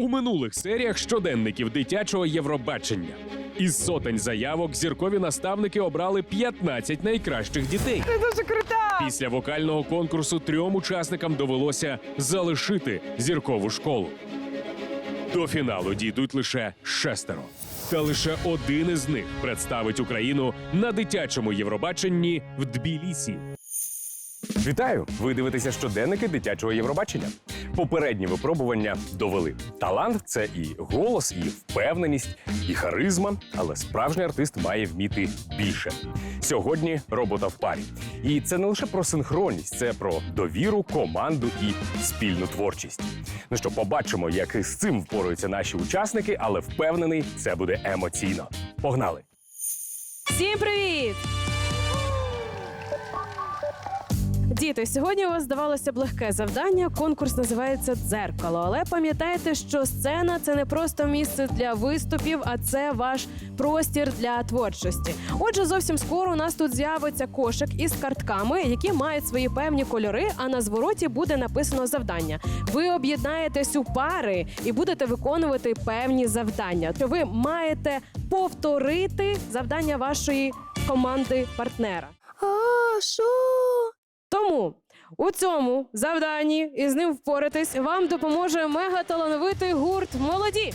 У минулих серіях щоденників дитячого Євробачення. Із сотень заявок зіркові наставники обрали 15 найкращих дітей. Ти дуже крута! Після вокального конкурсу трьом учасникам довелося залишити зіркову школу. До фіналу дійдуть лише шестеро. Та лише один із них представить Україну на дитячому Євробаченні в Тбілісі. Вітаю! Ви дивитеся щоденники дитячого Євробачення. Попередні випробування довели. Талант це і голос, і впевненість, і харизма, але справжній артист має вміти більше. Сьогодні робота в парі. І це не лише про синхронність, це про довіру, команду і спільну творчість. Ну що, побачимо, як з цим впораються наші учасники, але впевнений, це буде емоційно. Погнали! Всім привіт! Діти, сьогодні у вас здавалося б легке завдання. Конкурс називається дзеркало. Але пам'ятайте, що сцена це не просто місце для виступів, а це ваш простір для творчості. Отже, зовсім скоро у нас тут з'явиться кошик із картками, які мають свої певні кольори. А на звороті буде написано завдання. Ви об'єднаєтесь у пари і будете виконувати певні завдання. То ви маєте повторити завдання вашої команди партнера. А, що? Тому у цьому завданні і з ним впоратись вам допоможе мегаталановитий гурт молоді.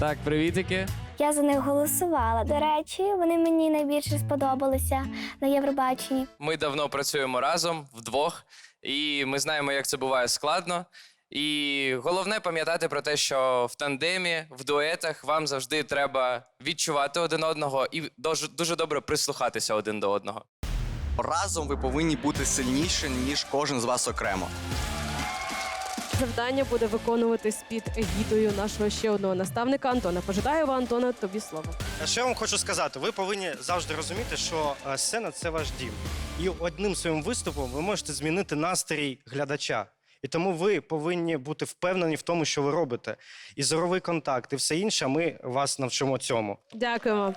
Так, привітики. Я за них голосувала. До речі, вони мені найбільше сподобалися на Євробаченні. Ми давно працюємо разом вдвох, і ми знаємо, як це буває складно. І головне пам'ятати про те, що в тандемі, в дуетах вам завжди треба відчувати один одного і дуже, дуже добре прислухатися один до одного. Разом ви повинні бути сильніші, ніж кожен з вас окремо. Завдання буде виконуватись під егідою нашого ще одного наставника Антона Пожидаєва. Антона, тобі слово. А Що я вам хочу сказати? Ви повинні завжди розуміти, що е, сцена це ваш дім. І одним своїм виступом ви можете змінити настрій глядача. І тому ви повинні бути впевнені в тому, що ви робите. І зоровий контакт, і все інше. Ми вас навчимо цьому. Дякуємо.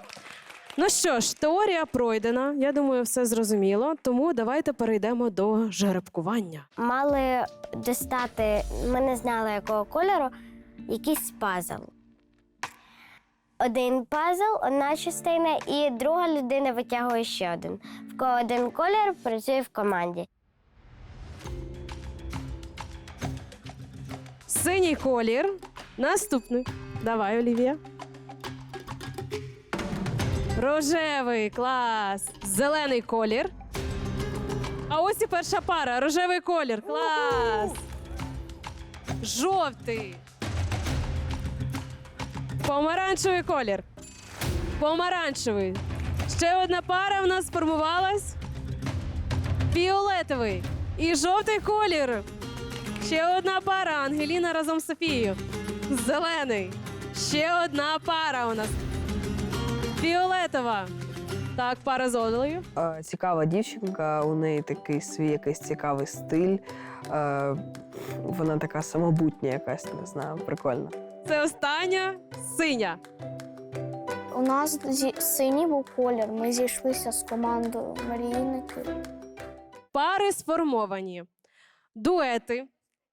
Ну що ж, теорія пройдена. Я думаю, все зрозуміло. Тому давайте перейдемо до жеребкування. Мали дістати, ми не знали якого кольору, якийсь пазл. Один пазл, одна частина, і друга людина витягує ще один. В кого один колір працює в команді. Синій колір. Наступний. Давай, Олівія. Рожевий клас. Зелений колір. А ось і перша пара. Рожевий колір. Клас. Жовтий. Помаранчевий колір. Помаранчевий. Ще одна пара в нас сформувалась. Фіолетовий. І жовтий колір. Ще одна пара Ангеліна разом з Софією. Зелений. Ще одна пара у нас. Фіолетова. Так, пара з Олею. Е, Цікава дівчинка, у неї такий свій якийсь цікавий стиль. Е, Вона така самобутня, якась, не знаю, прикольна. Це остання синя. У нас синій був колір. Ми зійшлися з командою Марійники. Пари сформовані. Дуети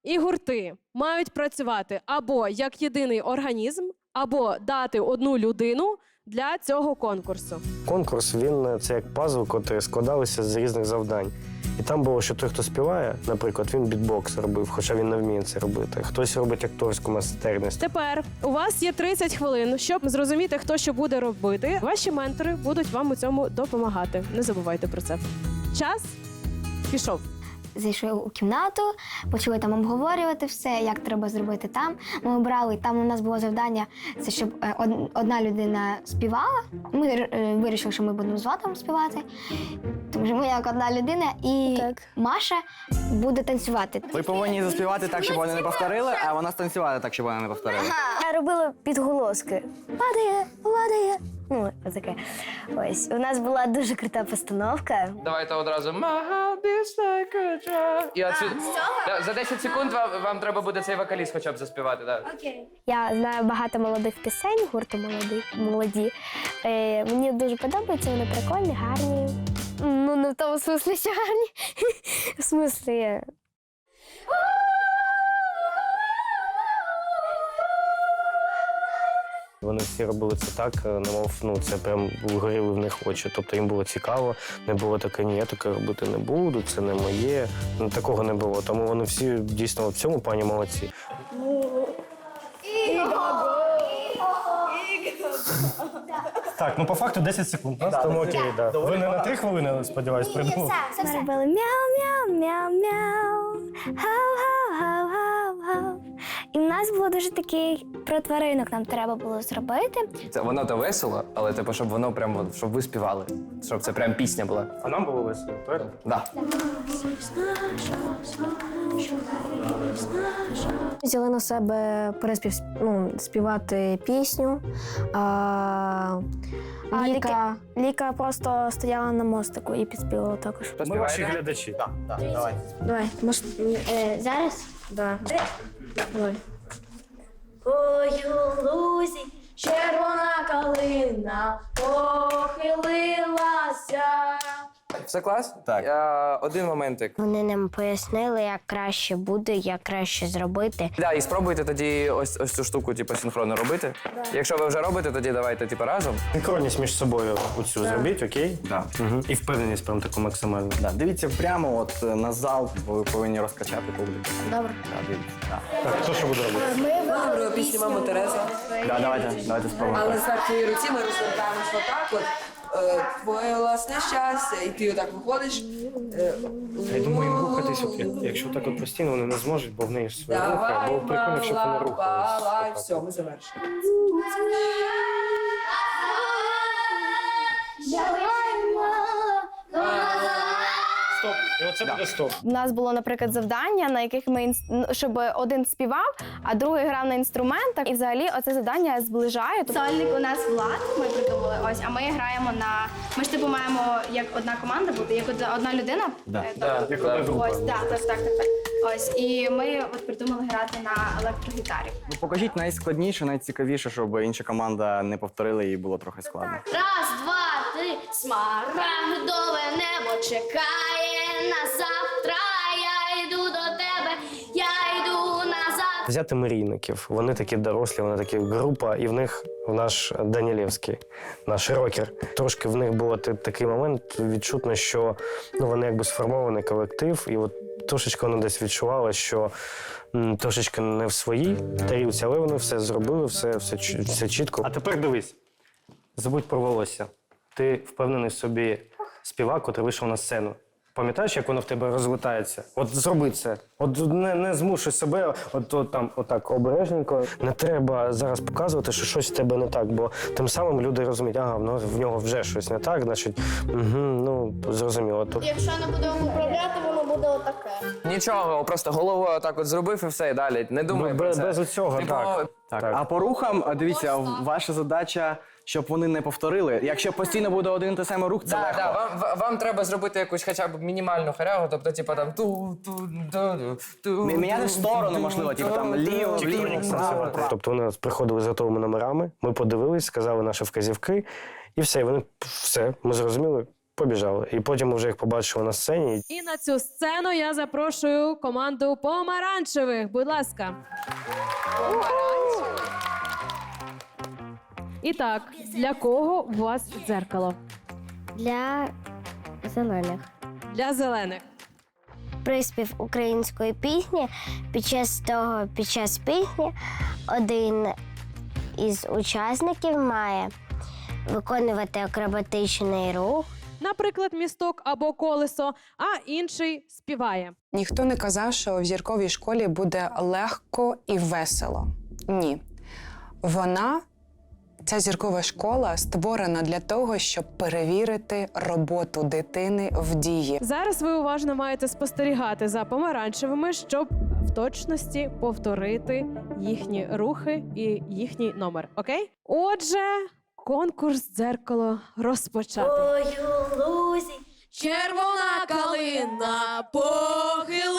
і гурти мають працювати або як єдиний організм, або дати одну людину для цього конкурсу. Конкурс він е, це як пазл, котрий складалися з різних завдань. І там було, що той, хто співає, наприклад, він бітбокс робив, хоча він не вміє це робити. Хтось робить акторську майстерність. Тепер у вас є 30 хвилин, щоб зрозуміти, хто що буде робити. Ваші ментори будуть вам у цьому допомагати. Не забувайте про це. Час пішов. Зайшли у кімнату, почали там обговорювати все, як треба зробити там. Ми обрали, там у нас було завдання, це щоб е, одна людина співала. Ми е, вирішили, що ми будемо з Ватом співати. Тому що ми як одна людина, і Маша буде танцювати. Ви повинні заспівати так, щоб вони не повторили, а вона станцювати так, щоб вони не повторили. Я робила підголоски. Падає, падає. Ну, таке. Ось. У нас була дуже крута постановка. Давайте одразу «My heart beats like a. І оцю... Да, за 10 секунд вам, вам треба буде цей вокаліст хоча б заспівати. Да. Я знаю багато молодих пісень, гурту молоді. молоді. Е, мені дуже подобаються, вони прикольні, гарні. Ну, не в тому смислі, що гарні. В смислі. Вони всі робили це так, е, немов ну це прям горіли в них очі. Тобто їм було цікаво, не було таке, ні, я таке робити не буду, це не моє. Ну такого не було. Тому вони всі дійсно в цьому плані молодці. Так, ну по факту 10 секунд. Тому окей, да. Ви не на 3 хвилини, сподіваюсь, придумали. Ми робили мяу-мяу-мяу-мяу. Гав-гав-гав-гав-гав. І в нас було дуже такий про тваринок нам треба було зробити. Це воно то весело, але типу, щоб воно прям от, щоб ви співали, щоб це прям пісня була. А нам було весело, правильно? Да. Взяли на себе переспів ну, співати пісню. А, Ліка, Ліка просто стояла на мостику і підспівала також. Ми ваші глядачі. Давай, може, е, зараз? Да. Давай. Ой, у червона калина похилилася. Все клас? Так. Я, один моментик. Вони нам пояснили, як краще буде, як краще зробити. Да, і спробуйте тоді ось ось цю штуку, типу, синхронно робити. Якщо ви вже робите, тоді давайте типу, разом. Синхронність між собою оцю зробіть, окей? Да. Угу. І впевненість прям таку максимальну. Да. Дивіться прямо от е, на зал, бо ви повинні розкачати публіку. Добре. Да, дивіться. Да. Так, хто що буде робити? Добре, пісню маму Тереза. Да, давайте, давайте спробуємо. Але з твоїй руці ми розвертаємось отак от. Е, Твоє власне щастя, і ти отак виходиш. е, Я думаю, їм рухатись. Якщо так от постійно вони не зможуть, бо в неї ж свої рухи, Давай, або прикольно, якщо б вони мала, рухались. все, ми завершили. Стоп. І оце буде стоп. У нас було, наприклад, завдання, на яких ми інс- ну, щоб один співав, а другий грав на інструментах. І взагалі оце завдання зближає. Сольник у нас Влад, ми придумали ось, а ми граємо на. Ми ж типу маємо як одна команда бути, як одна, людина. Да. Е, Да, тобто, Як одна група. Ось, так, так, так, так, так. Ось. І ми от придумали грати на електрогітарі. Ну, покажіть найскладніше, найцікавіше, щоб інша команда не повторила і було трохи складно. Раз, два, три, смарагдове небо чекає на завтра. Я йду до тебе, я йду назад. Взяти мрійників. Вони такі дорослі, вони такі група, і в них в наш Данілєвський, наш рокер. Трошки в них був такий момент відчутно, що ну, вони якби сформований колектив, і от трошечки вони десь відчували, що м, трошечки не в своїй тарілці, але вони все зробили, все, все, все чітко. А тепер дивись, забудь про волосся. Ти впевнений в собі співак, котрий вийшов на сцену. Пам'ятаєш, як воно в тебе розлетається? От зроби це. От не, не змушуй себе, от, от там, отак обережненько. Не треба зараз показувати, що щось в тебе не так, бо тим самим люди розуміють, ага, ну, в нього вже щось не так, значить, угу, ну зрозуміло. То Якщо не будемо управляти, воно буде отаке. Нічого, просто головою отак от зробив і все, і далі. Не думай Ну, про без, це. без оцього, Типу, так. Так. Так. А по рухам, а, дивіться, ваша задача, щоб вони не повторили. Якщо постійно буде один той самий рух, це Да, легко. да, вам, ва- вам треба зробити якусь хоча б мінімальну харягу, тобто, типу там ту ту ту ту Мі- Міняти в сторону, можливо, типу там ліво, вліво, Тіктонік вправо, танцювати. Тобто вони приходили з готовими номерами, ми подивились, сказали наші вказівки, і все, і вони все, ми зрозуміли, побіжали. І потім ми вже їх побачили на сцені. І на цю сцену я запрошую команду помаранчевих. Будь ласка. І так, для кого у вас дзеркало? Для зелених. Для зелених. Приспів української пісні. Під час того, під час пісні, один із учасників має виконувати акробатичний рух. Наприклад, місток або колесо, а інший співає. Ніхто не казав, що в зірковій школі буде легко і весело. Ні. Вона, ця зіркова школа, створена для того, щоб перевірити роботу дитини в дії. Зараз ви уважно маєте спостерігати за помаранчевими, щоб в точності повторити їхні рухи і їхній номер. Окей? Отже, конкурс дзеркало розпочати. Ой, у лузі червона калина похилилася.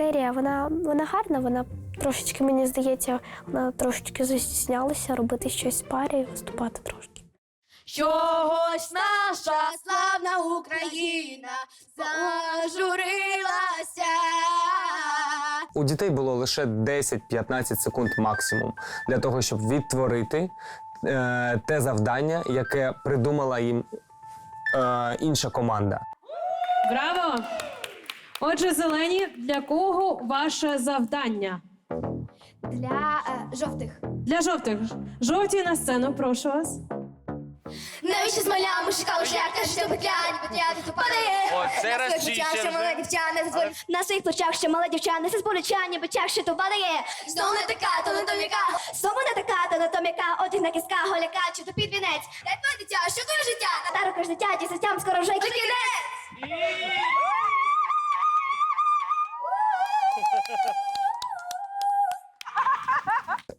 Лікарія, вона, вона гарна, вона трошечки, мені здається, вона трошечки застіснялася робити щось в парі і виступати трошки. Чогось наша славна Україна зажурилася. У дітей було лише 10-15 секунд максимум для того, щоб відтворити е, те завдання, яке придумала їм е, інша команда. Браво! Отже, зелені, для кого ваше завдання? Для е, жовтих. Для жовтих. Жовті на сцену, прошу вас. Навіщо смоля, мужика уже каже, що петля, не петля, тут падає. О, це На раз своїх плечах ще вже. мала дівчина, не зволь- На своїх плечах ще мала дівчина, не сполуча, ніби чах, що то падає. Знов не така, то не то м'яка, знову не така, то не то м'яка, на кіска, голяка, чи то під вінець. Дай твоє дитя, що твоє життя? Та рука ж дитя, дітям скоро вже кінець.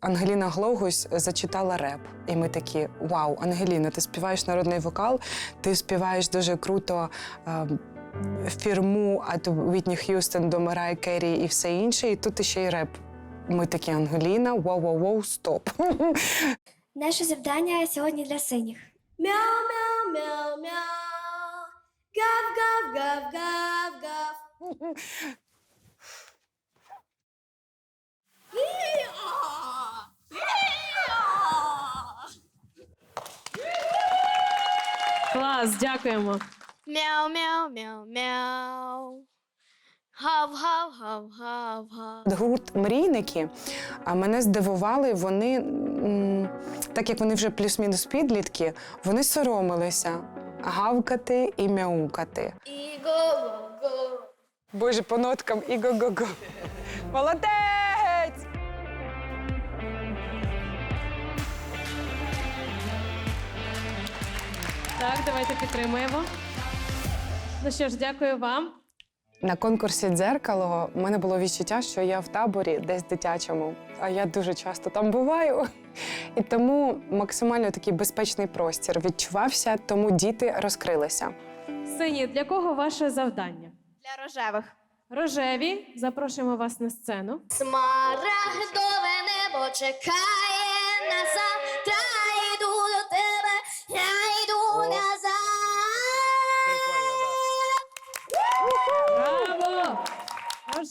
Ангеліна Глогусь зачитала реп, і ми такі: Вау, Ангеліна, ти співаєш народний вокал, ти співаєш дуже круто. е, Фірму від Вітні Х'юстон до Марай Керрі і все інше, і тут ще й реп. Ми такі Ангеліна, воу-воу-воу, стоп. Наше завдання сьогодні для синіх. Мяу, мяу, мяу, мяу. Гав, гав, гав, гав, гав. Клас, дякуємо. Мяу, мяу, мяу, мяу. Гав, гав, гав, гав, гав. Гурт мрійники а мене здивували. Вони, м, так як вони вже плюс-мінус підлітки, вони соромилися гавкати і мяукати. І го-го-го. Боже, по ноткам і го-го-го. Молодець! Так, давайте підтримуємо. Ну що ж, дякую вам. На конкурсі дзеркало в мене було відчуття, що я в таборі десь дитячому, а я дуже часто там буваю. І тому максимально такий безпечний простір відчувався, тому діти розкрилися. Сині, для кого ваше завдання? Для рожевих. Рожеві, запрошуємо вас на сцену. Смарагдове небо чекає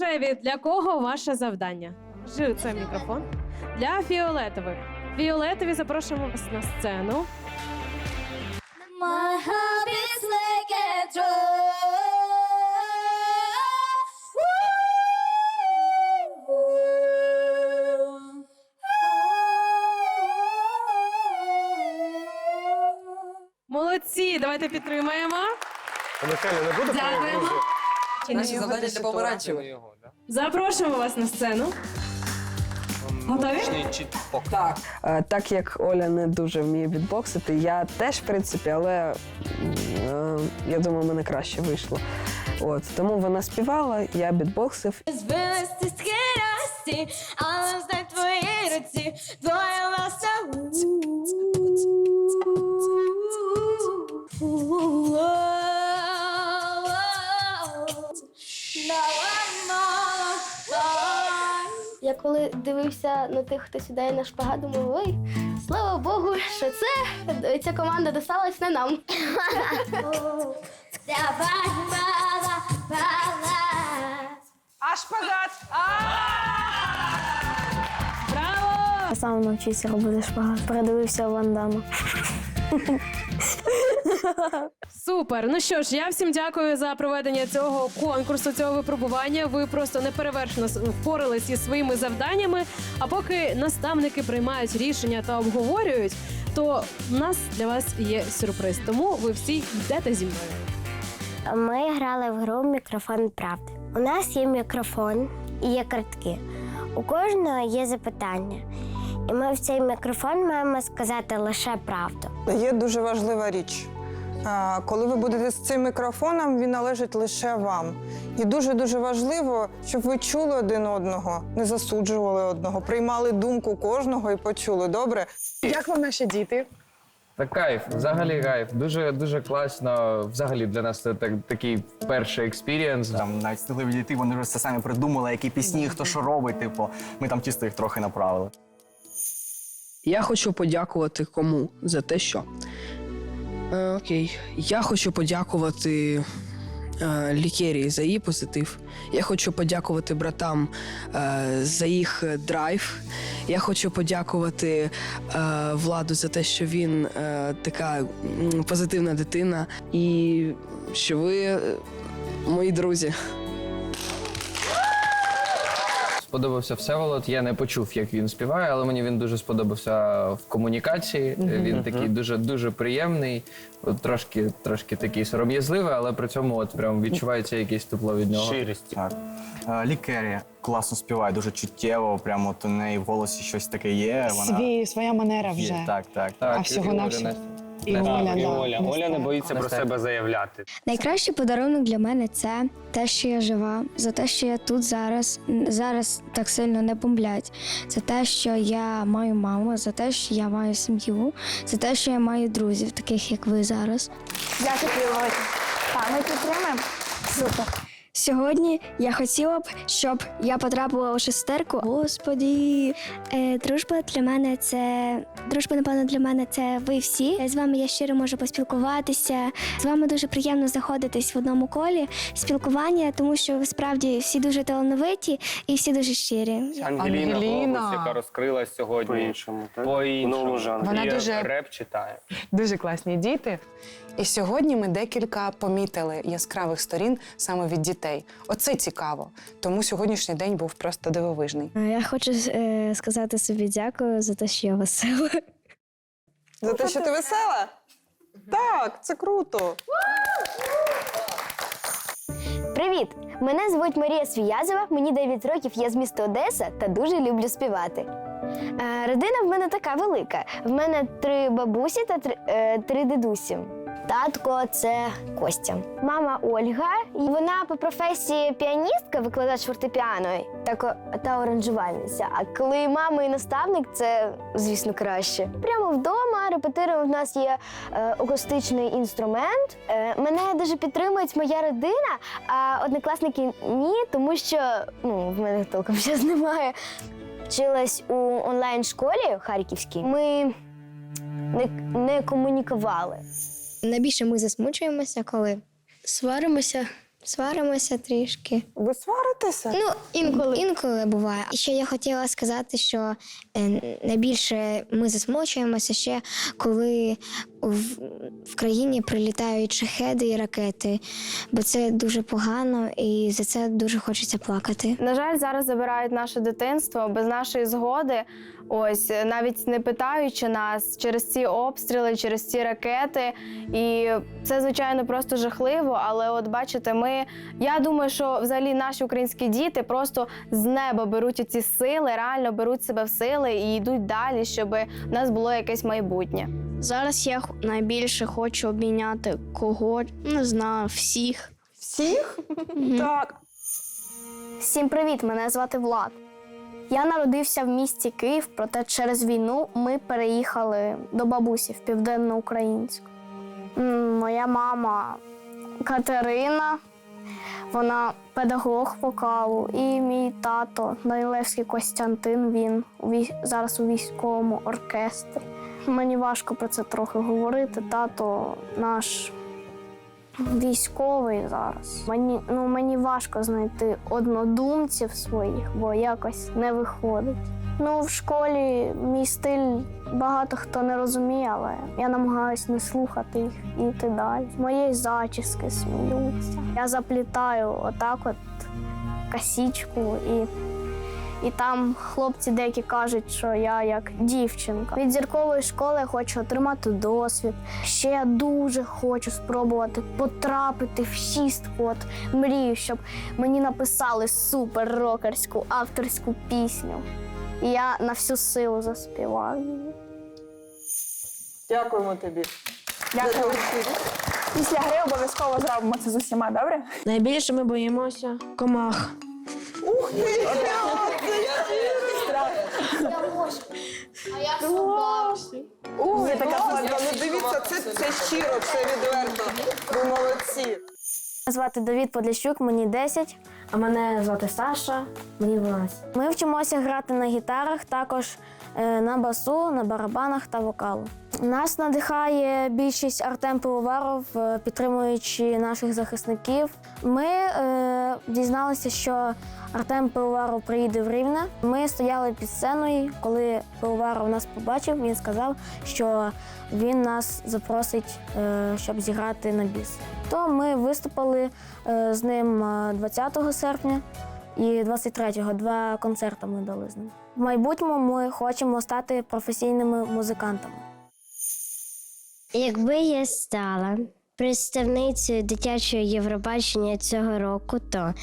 Рожеві, для кого ваше завдання? Жи це мікрофон. Для фіолетових. Фіолетові запрошуємо вас на сцену. My heart is like a drum. Молодці! Давайте підтримаємо. Михайло, не буде Дякуємо. Наші завдання для помаранчевих. Запрошуємо вас на сцену. Готові? Так. Е, Так як Оля не дуже вміє бітбоксити, я теж, в принципі, але е, я думаю, в мене краще вийшло. От тому вона співала, я бітбоксив. Звести схилясті, але знай твої руці, твоя ласа. Я коли дивився на тих, хто сідає на шпагат, думаю, ой, слава Богу, що це ця команда досталась не нам. Аж пазат! Браво! Сам навчився робити шпагат, передивився Ван Дамма. Супер. Ну що ж, я всім дякую за проведення цього конкурсу, цього випробування. Ви просто неперевершено впоралися із своїми завданнями. А поки наставники приймають рішення та обговорюють, то в нас для вас є сюрприз. Тому ви всі йдете зі мною. Ми грали в гру Мікрофон правди. У нас є мікрофон і є картки. У кожного є запитання. І ми в цей мікрофон маємо сказати лише правду. Є дуже важлива річ. Коли ви будете з цим мікрофоном, він належить лише вам. І дуже дуже важливо, щоб ви чули один одного, не засуджували одного, приймали думку кожного і почули. Добре? Як вам наші діти? Та кайф, взагалі кайф. Дуже дуже класно. Взагалі для нас це так, такий перший експірієнс. Там навіть встигли відійти, вони вже все самі придумали, які пісні, хто що робить. Типу, ми там чисто їх трохи направили. Я хочу подякувати кому за те, що. Е, окей. Я хочу подякувати е, Лікерії за її позитив. Я хочу подякувати братам е, за їх драйв. Я хочу подякувати е, владу за те, що він е, така позитивна дитина, і що ви е, мої друзі. Сподобався Всеволод. Я не почув, як він співає, але мені він дуже сподобався в комунікації. Він такий дуже дуже приємний, от трошки, трошки такий сором'язливий, але при цьому от прям відчувається якесь тепло від нього. Так. Е, Лікері класно співає, дуже чуттєво, прямо от у неї в голосі щось таке є. Вона Свій, своя манера є. вже. Так, так. Так, А всього на всього. І Настя. Оля, І да. Оля. Оля не боїться про себе заявляти. Найкращий подарунок для мене це те, що я жива, за те, що я тут зараз, зараз так сильно не бомблять. За те, що я маю маму, за те, що я маю сім'ю, за те, що я маю друзів, таких як ви зараз. Дякую, Володь. Так, ми підтримуємо. Супер. Сьогодні я хотіла б, щоб я потрапила у шестерку. Господі, е, дружба для мене це дружба, напевно, для мене це ви всі. З вами я щиро можу поспілкуватися. З вами дуже приємно знаходитись в одному колі спілкування, тому що ви справді всі дуже талановиті і всі дуже щирі. Ангеліна, Ангеліна. Голубус, яка розкрилась сьогодні По-іншому, так? по-іншому. Новому жанру. Вона дуже- реп читає. Дуже класні діти. І сьогодні ми декілька помітили яскравих сторін саме від дітей. Оце цікаво. Тому сьогоднішній день був просто дивовижний. Я хочу е, сказати собі дякую за те, що я весела. За те, що ти весела? Так, це круто. Привіт! Мене звуть Марія Свіязова, мені 9 років, я з міста Одеса та дуже люблю співати. Е, родина в мене така велика. В мене три бабусі та три, е, три дедусі. Татко це Костя. Мама Ольга, і вона по професії піаністка, викладач фортепіано та, та оранжувальниця. А коли мама і наставник, це звісно краще. Прямо вдома репетируємо. В нас є е, акустичний інструмент. Е, мене дуже підтримують моя родина, а однокласники ні, тому що ну в мене толком зараз немає. Вчилась у онлайн школі харківській. Ми не, не комунікували. Найбільше ми засмучуємося, коли сваримося, сваримося трішки. Ви сваритеся? Ну, інколи інколи буває. І ще я хотіла сказати, що е, найбільше ми засмучуємося ще, коли в, в країні прилітають шахеди і ракети, бо це дуже погано, і за це дуже хочеться плакати. На жаль, зараз забирають наше дитинство без нашої згоди. Ось навіть не питаючи нас через ці обстріли, через ці ракети. І це звичайно просто жахливо. Але от бачите, ми я думаю, що взагалі наші українські діти просто з неба беруть ці сили, реально беруть себе в сили і йдуть далі, щоб в нас було якесь майбутнє. Зараз я найбільше хочу обміняти кого не знаю, всіх. Всіх? Так. Всім привіт! Мене звати Влад. Я народився в місті Київ, проте через війну ми переїхали до бабусі в південноукраїнську. М, Моя мама Катерина, вона педагог вокалу, і мій тато Данилевський Костянтин. Він у вій- зараз у військовому оркестрі. Мені важко про це трохи говорити. Тато наш військовий зараз. Мені ну мені важко знайти однодумців своїх, бо якось не виходить. Ну, в школі мій стиль багато хто не розуміє, але я намагаюся не слухати їх і йти далі. Моєї зачіски сміються. Я заплітаю отак, от косічку і. І там хлопці деякі кажуть, що я як дівчинка. Від зіркової школи я хочу отримати досвід. Ще я дуже хочу спробувати потрапити в шістку. От мрію, щоб мені написали супер рокерську авторську пісню. І я на всю силу заспіваю. її. Дякуємо тобі. Дякую. Після гри обов'язково зробимо це з усіма, добре? Найбільше ми боїмося комах. Ух ти! Ой, Є така класно, ну дивіться, це, це щиро, це відверто. Ви молодці. Мене звати Давід Подліщук, мені 10. А мене звати Саша, мені 12. Ми вчимося грати на гітарах. Також на басу, на барабанах та вокалу. Нас надихає більшість Артем Пивоваров, е, підтримуючи наших захисників. Ми е, дізналися, що Артем Пивоваров приїде в Рівне. Ми стояли під сценою. Коли Пивоваров нас побачив, він сказав, що він нас запросить, е, щоб зіграти на біс. То ми виступили е, з ним е, 20 серпня і 23-го. Два концерти ми дали з ним. В майбутньому ми хочемо стати професійними музикантами. Якби я стала представницею дитячого Євробачення цього року, то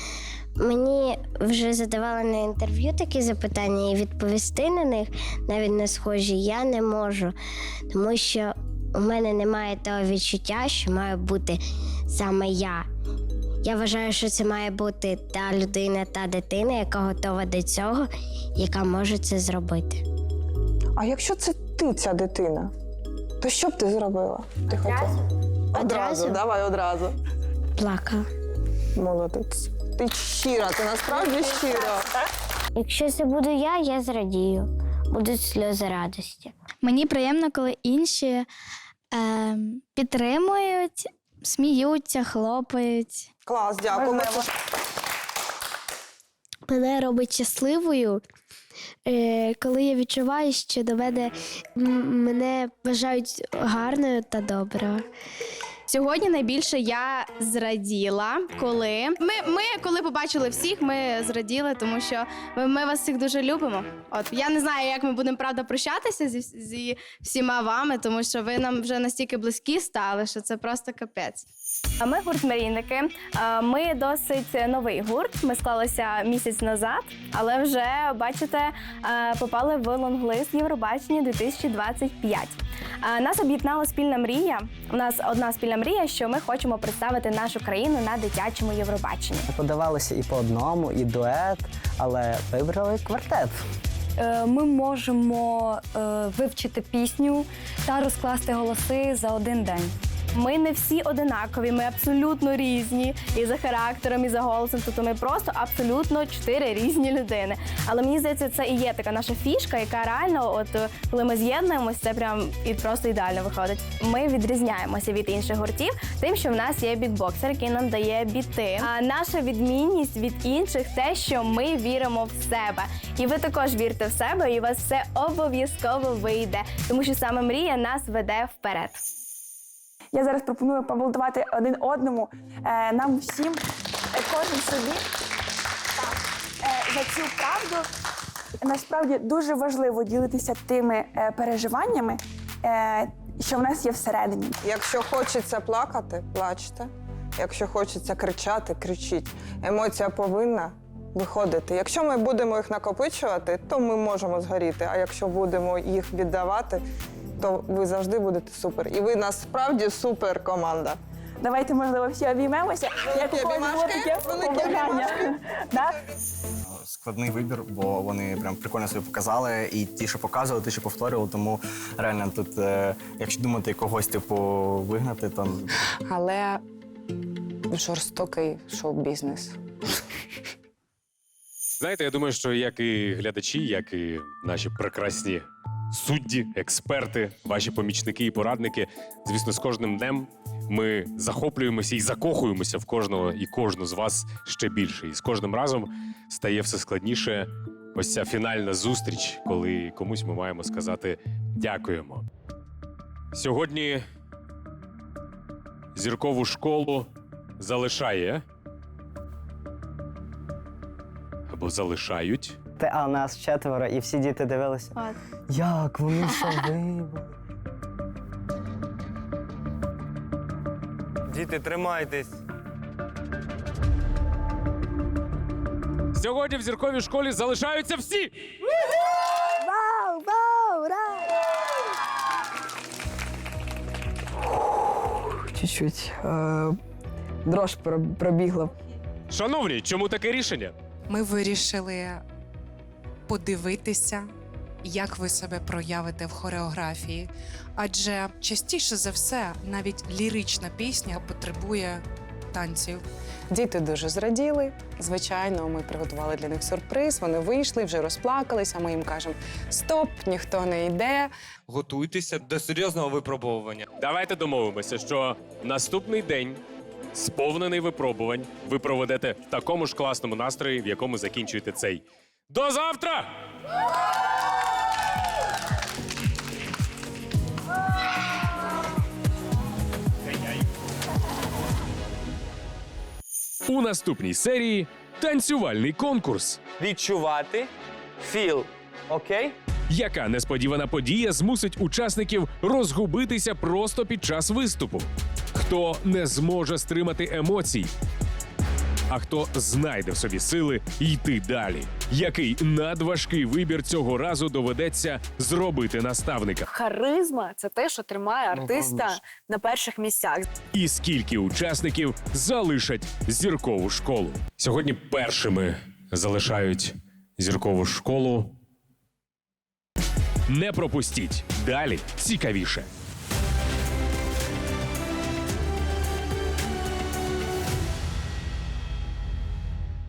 мені вже задавали на інтерв'ю такі запитання, і відповісти на них навіть не схожі я не можу, тому що у мене немає того відчуття, що має бути саме я. Я вважаю, що це має бути та людина, та дитина, яка готова до цього, яка може це зробити. А якщо це ти ця дитина, то що б ти зробила? Ти хотіла? Одразу? давай одразу. Плакала. Молодець. Ти щира, ти насправді щира. Якщо це буду я, я зрадію. Будуть сльози радості. Мені приємно, коли інші е, підтримують, сміються, хлопають. Клас, дякую. Мене робить щасливою, е, коли я відчуваю, що до мене мене вважають гарною та доброю. Сьогодні найбільше я зраділа, коли ми, ми коли побачили всіх, ми зраділи, тому що ми, ми вас всіх дуже любимо. От я не знаю, як ми будемо правда прощатися зі, зі всіма вами, тому що ви нам вже настільки близькі стали, що це просто капець. А Ми гурт Мрійники. А, Ми досить новий гурт. Ми склалися місяць назад, але вже бачите, попали в лонглист Євробачення 2025. А, Нас об'єднала спільна мрія. У нас одна спільна мрія, що ми хочемо представити нашу країну на дитячому Євробаченні. Подавалися і по одному, і дует, але вибрали квартет. Е, Ми можемо е, вивчити пісню та розкласти голоси за один день. Ми не всі одинакові, ми абсолютно різні і за характером, і за голосом. Тобто ми просто абсолютно чотири різні людини. Але мені здається, це і є така наша фішка, яка реально, от коли ми з'єднуємося, це прям і просто ідеально виходить. Ми відрізняємося від інших гуртів, тим, що в нас є бітбоксер, який нам дає біти. А наша відмінність від інших те, що ми віримо в себе. І ви також вірте в себе, і у вас все обов'язково вийде, тому що саме мрія нас веде вперед. Я зараз пропоную поаплодувати один одному, е, нам всім, е, кожен собі так, е, за цю правду. Насправді дуже важливо ділитися тими е, переживаннями, е, що в нас є всередині. Якщо хочеться плакати, плачте. Якщо хочеться кричати, кричіть. Емоція повинна виходити. Якщо ми будемо їх накопичувати, то ми можемо згоріти. А якщо будемо їх віддавати, то ви завжди будете супер. І ви насправді супер команда. Давайте, можливо, всі обіймемося. Як у таке побажання. Да? Складний вибір, бо вони прям прикольно собі показали. І ті, що показували, ті, що повторювали. Тому реально тут, е, якщо думати когось, типу, вигнати, то Але жорстокий шоу-бізнес. Знаєте, я думаю, що як і глядачі, як і наші прекрасні судді, експерти, ваші помічники і порадники, звісно, з кожним днем ми захоплюємося і закохуємося в кожного і кожну з вас ще більше. І з кожним разом стає все складніше. Ось ця фінальна зустріч, коли комусь ми маємо сказати дякуємо. Сьогодні зіркову школу залишає або залишають. Те, а нас четверо, і всі діти дивилися. Як вони що вибрали? Діти, тримайтесь. Сьогодні в зірковій школі залишаються всі. Вау, вау, ура! Чуть-чуть. Е, дрож про- пробігла. Шановні, чому таке рішення? Ми вирішили подивитися, як ви себе проявите в хореографії. Адже частіше за все навіть лірична пісня потребує танців. Діти дуже зраділи. Звичайно, ми приготували для них сюрприз. Вони вийшли, вже розплакались, а ми їм кажемо: стоп, ніхто не йде. Готуйтеся до серйозного випробовування. Давайте домовимося, що наступний день, сповнений випробувань, ви проведете в такому ж класному настрої, в якому закінчуєте цей. До завтра! У наступній серії танцювальний конкурс. Відчувати філ. Окей? Яка несподівана подія змусить учасників розгубитися просто під час виступу? Хто не зможе стримати емоцій? А хто знайде в собі сили йти далі? Який надважкий вибір цього разу доведеться зробити наставника? Харизма це те, що тримає Ну, артиста конечно. на перших місцях. І скільки учасників залишать зіркову школу? Сьогодні першими залишають зіркову школу. Не пропустіть далі цікавіше.